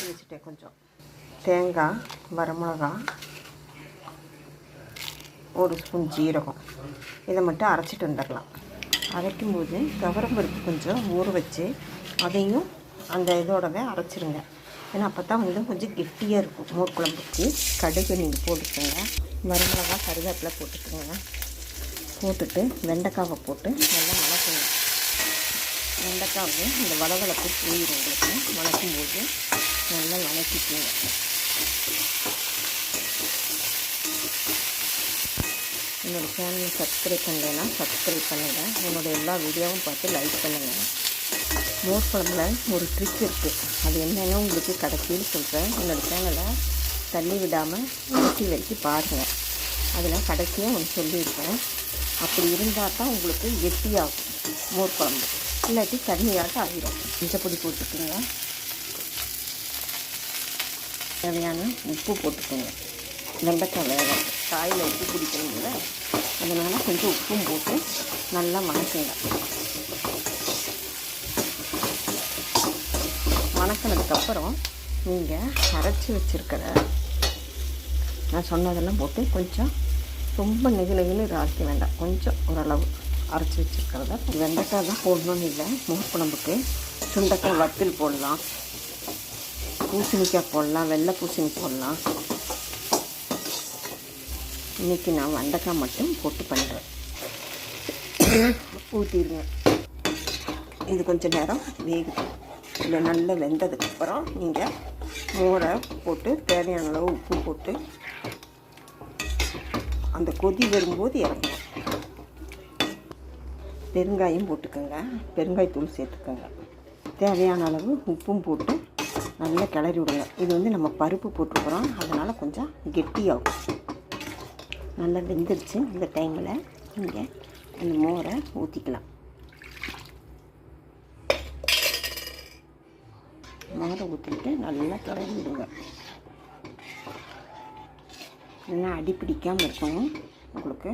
அரைச்சி வச்சுட்டேன் கொஞ்சம். தேங்காய் வரமிளகா ஒரு ஸ்பூன் ஜீரகம். இதை மட்டும் அரைச்சிட்டு வந்துடலாம். அரைக்கும்போது போது கவரம்பருப்பு கொஞ்சம் ஊற வச்சு அதையும் அந்த இதோடவே அரைச்சிருங்க. ஏன்னா அப்போ தான் வந்து கொஞ்சம் கெட்டியாக இருக்கும். மோர் குழம்புக்கு கடுகு நீங்கள் போட்டுக்கோங்க. வரமிளகா கருவேப்பிலை போட்டுக்கோங்க. போட்டுட்டு வெண்டைக்காவை போட்டு நல்லா வளர்க்குங்க இந்த வளவளப்பு போயிடும் உங்களுக்கு வளர்க்கும் போது நல்லா வளர்த்திக்குங்க என்னோடய சேனலை சப்ஸ்கிரைப் பண்ணலைன்னா சப்ஸ்கிரைப் பண்ணுங்கள் என்னோடய எல்லா வீடியோவும் பார்த்து லைக் பண்ணுங்கள் மோர் குழம்புல ஒரு ட்ரிக் இருக்குது அது என்னென்னு உங்களுக்கு கடைசியில் சொல்கிறேன் என்னோடய சேனலை தள்ளி விடாமல் கடைசி வரைக்கும் பாருங்கள் அதில் கடைசியாக ஒன்று சொல்லியிருப்பேன் அப்படி இருந்தால் தான் உங்களுக்கு கெட்டியாகும். மோர் குழம்பு இல்லாட்டி தண்ணியாட்டம் ஆகிடும் இஞ்சப்பொடி போட்டுக்கோங்க. தேவையான உப்பு போட்டுக்கோங்க. வெண்டைக்காய் வேகம் காயில் உப்பு பிடிக்கணும்ல அதனால் கொஞ்சம் உப்பும் போட்டு நல்லா வணக்குங்க. வணக்கினதுக்கப்புறம் நீங்கள் அரைச்சி வச்சுருக்கிற நான் சொன்னதெல்லாம் போட்டு கொஞ்சம் ரொம்ப நெகு நெகுன்னு அரைக்க வேண்டாம். கொஞ்சம் ஓரளவு. அரைச்சி வச்சுருக்கிறத. வெண்டைக்காய் தான் போடணும்னு இல்லை. மோர் குழம்புக்கு. சுண்டைக்காய் வத்தல் போடலாம். பூசணிக்காய் போடலாம். வெள்ளை பூசணி போடலாம். இன்றைக்கி நான் வெண்டைக்காய் மட்டும் போட்டு பண்ணுறேன் ஊற்றிடுங்க இது கொஞ்சம் நேரம் வேகுது இல்லை நல்லா வெந்ததுக்கப்புறம் நீங்கள் மோரை போட்டு தேவையான அளவு உப்பு போட்டு அந்த கொதி வரும்போது இறங்கணும் பெருங்காயம் போட்டுக்கோங்க. பெருங்காயத்தூள் சேர்த்துக்கோங்க. தேவையான அளவு உப்பும் போட்டு நல்லா கிளறி விடுங்க. இது வந்து நம்ம பருப்பு போட்டுருக்குறோம். அதனால் கொஞ்சம் கெட்டியாகும். நல்லா வெந்துருச்சு இந்த டைமில் நீங்கள் அந்த மோரை ஊற்றிக்கலாம் மோரை ஊற்றிட்டு நல்லா கிளறி விடுங்க. நல்லா அடி பிடிக்காமல் இருக்கணும். உங்களுக்கு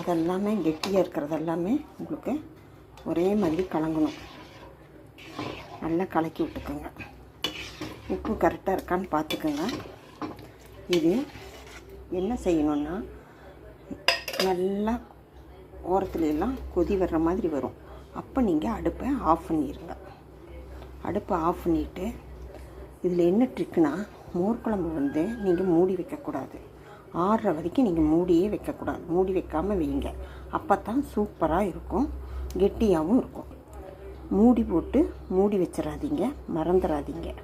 அதெல்லாமே கெட்டியாக இருக்கிறது எல்லாமே உங்களுக்கு ஒரே மாதிரி கலங்கணும். நல்லா கலக்கி விட்டுக்கோங்க. உப்பு கரெக்டாக இருக்கான்னு பார்த்துக்கோங்க. இது என்ன செய்யணுன்னா நல்லா ஓரத்துல எல்லாம் கொதி வர்ற மாதிரி வரும். அப்போ நீங்கள் அடுப்பை ஆஃப் பண்ணிடுங்க அடுப்பை ஆஃப் பண்ணிவிட்டு இதில் என்ன ட்ரிக்குனா மோர் குழம்பு வந்து நீங்கள் மூடி வைக்கக்கூடாது. ஆறுற வரைக்கும் நீங்கள் மூடியே வைக்கக்கூடாது. மூடி வைக்காமல் வைங்க. அப்போ தான் சூப்பராக இருக்கும். கெட்டியாகவும் இருக்கும். மூடி போட்டு மூடி வச்சிடாதீங்க மறந்துடாதீங்க